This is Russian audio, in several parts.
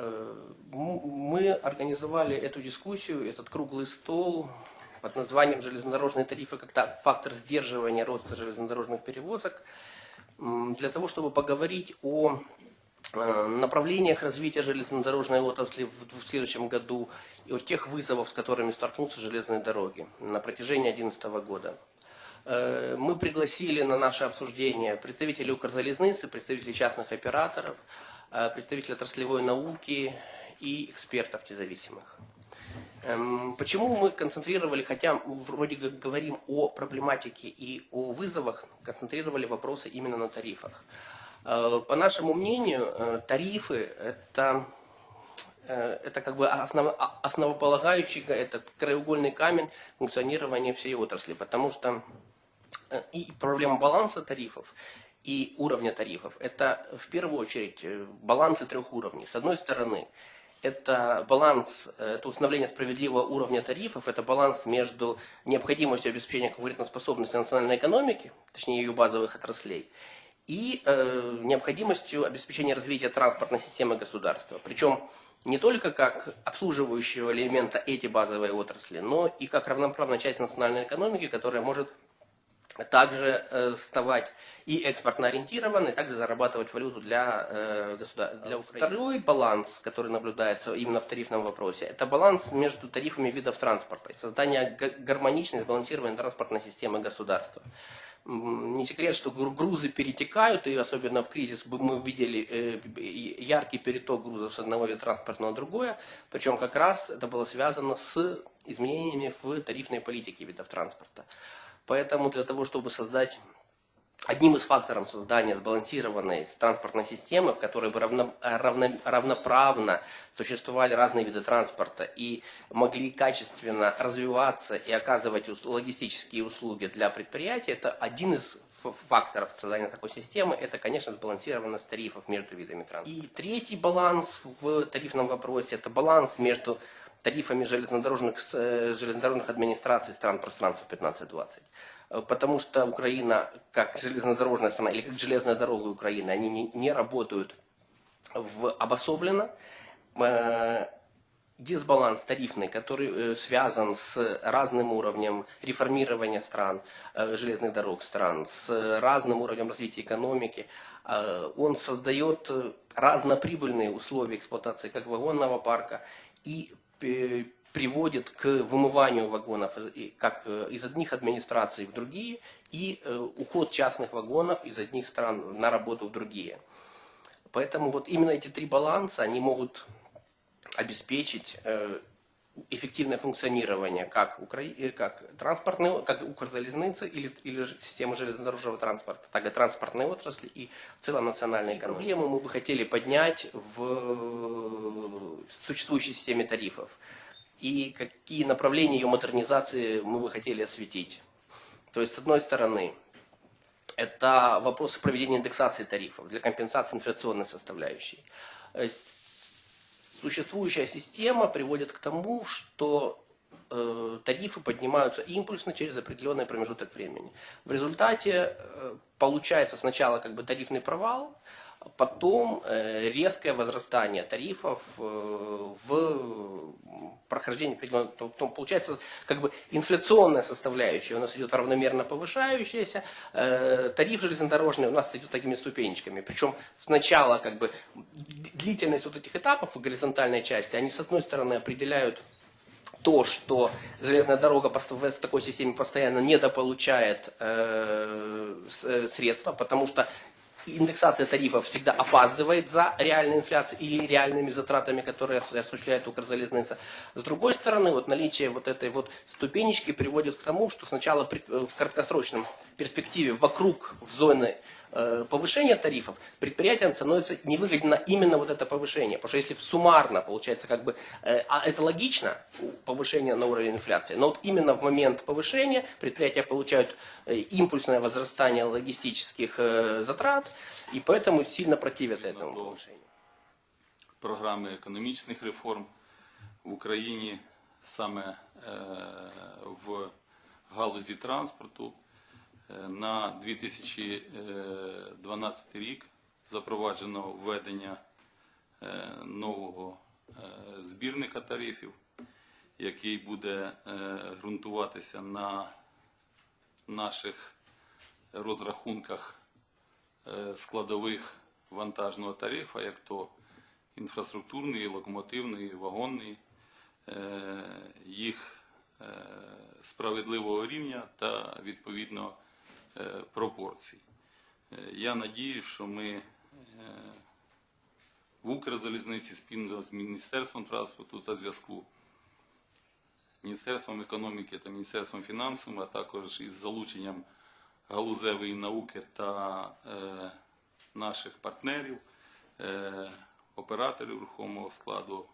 Э, Мы организовали эту дискуссию, этот круглый стол под названием «Железнодорожные тарифы как фактор сдерживания роста железнодорожных перевозок» для того, чтобы поговорить о э, направлениях развития железнодорожной отрасли в следующем году и о тех вызовах, с которыми столкнутся железные дороги на протяжении 2011 года. Э, Мы пригласили на наше обсуждение представителей Укрзалезницы, представителей частных операторов, представителей отраслевой науки и экспертов независимых. Эм, Почему мы концентрировали, хотя вроде как говорим о проблематике и о вызовах, концентрировали вопросы именно на тарифах? Э, По нашему мнению, э, тарифы это э, это как бы основ- а- основополагающий, это краеугольный камень функционирования всей отрасли, потому что э, и проблема баланса тарифов и уровня тарифов – это в первую очередь э, балансы трех уровней. С одной стороны, это баланс, э, это установление справедливого уровня тарифов, это баланс между необходимостью обеспечения конкурентоспособности национальной экономики, точнее ее базовых отраслей, и э, необходимостью обеспечения развития транспортной системы государства. Причем не только как обслуживающего элемента эти базовые отрасли, но и как равноправная часть национальной экономики, которая может также э, ставать и экспортно ориентированной, также зарабатывать валюту для, э, государ- для Украины. Второй баланс, который наблюдается именно в тарифном вопросе, это баланс между тарифами видов транспорта, и создание га- гармоничной, сбалансированной транспортной системы государства. Не секрет, что гру- грузы перетекают, и особенно в кризис мы видели э, и- яркий переток грузов с одного вида транспорта на другое, причем как раз это было связано с изменениями в тарифной политике видов транспорта. Поэтому для того, чтобы создать Одним из факторов создания сбалансированной транспортной системы, в которой бы равно- равно- равноправно существовали разные виды транспорта и могли качественно развиваться и оказывать логистические услуги для предприятий, это один из факторов создания такой системы, это, конечно, сбалансированность тарифов между видами транспорта. И третий баланс в тарифном вопросе, это баланс между тарифами железнодорожных, э, железнодорожных администраций стран пространства 15-20. Э, Потому что Украина, как железнодорожная страна, или как железная дорога Украины, они не, не работают в, обособленно. Э, Дисбаланс тарифный, который связан с разным уровнем реформирования стран, железных дорог стран, с разным уровнем развития экономики, он создает разноприбыльные условия эксплуатации как вагонного парка и приводит к вымыванию вагонов как э, из одних администраций в другие и э, уход частных вагонов из одних стран на работу в другие. Поэтому вот именно эти три баланса, они могут обеспечить э, эффективное функционирование как, Укра... как транспортной, как Укрзалезницы или, или системы железнодорожного транспорта, так и транспортной отрасли и в целом национальной экономики. Проблемы мы бы хотели поднять в существующей системе тарифов и какие направления ее модернизации мы бы хотели осветить. То есть, с одной стороны, это вопросы проведения индексации тарифов для компенсации инфляционной составляющей. Э, Существующая система приводит к тому, что э, тарифы поднимаются импульсно через определенный промежуток времени. В результате э, получается сначала как бы тарифный провал, потом э, резкое возрастание тарифов э, в прохождении определенного... Получается как бы инфляционная составляющая у нас идет равномерно повышающаяся, э, тариф железнодорожный у нас идет такими ступенечками. Причем сначала как бы длительность вот этих этапов в горизонтальной части, они с одной стороны определяют то, что железная дорога в такой системе постоянно недополучает э, средства, потому что индексация тарифов всегда опаздывает за реальной инфляцией или реальными затратами, которые ос- осуществляет Укрзалезница. С другой стороны, вот наличие вот этой вот ступенечки приводит к тому, что сначала э, в краткосрочном перспективе вокруг в зоны э, повышения тарифов предприятиям становится невыгодно именно вот это повышение. Потому что если в суммарно получается как бы, э, а это логично, повышение на уровень инфляции, но вот именно в момент повышения предприятия получают э, импульсное возрастание логистических э, затрат, и поэтому сильно противятся этому повышению. програми економічних реформ в Україні саме е, в галузі транспорту. Е, На 2012 рік запроваджено введення е, нового е, збірника тарифів, який буде е, ґрунтуватися на наших розрахунках е, складових вантажного тарифа, як то інфраструктурний, локомотивний, вагонний, е, їх е, справедливого рівня та відповідно е, пропорцій. Е, Я надію, що ми е, в Укрзалізниці спільно з Міністерством транспорту за зв'язку Міністерством економіки та Міністерством фінансів, а також із залученням галузевої науки та е, наших партнерів, е, операторів рухомого складу,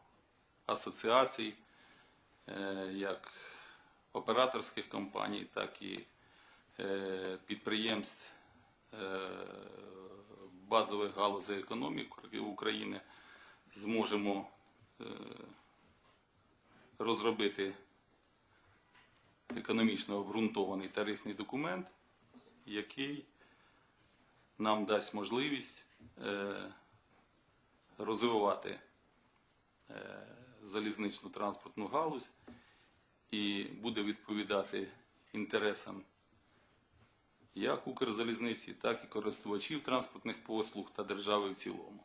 асоціацій, е, як операторських компаній, так і е, підприємств е, базових галузей економіки України зможемо е, розробити економічно обґрунтований тарифний документ, який нам дасть можливість е, розвивати е, залізничну транспортну галузь і буде відповідати інтересам як Укрзалізниці, так і користувачів транспортних послуг та держави в цілому.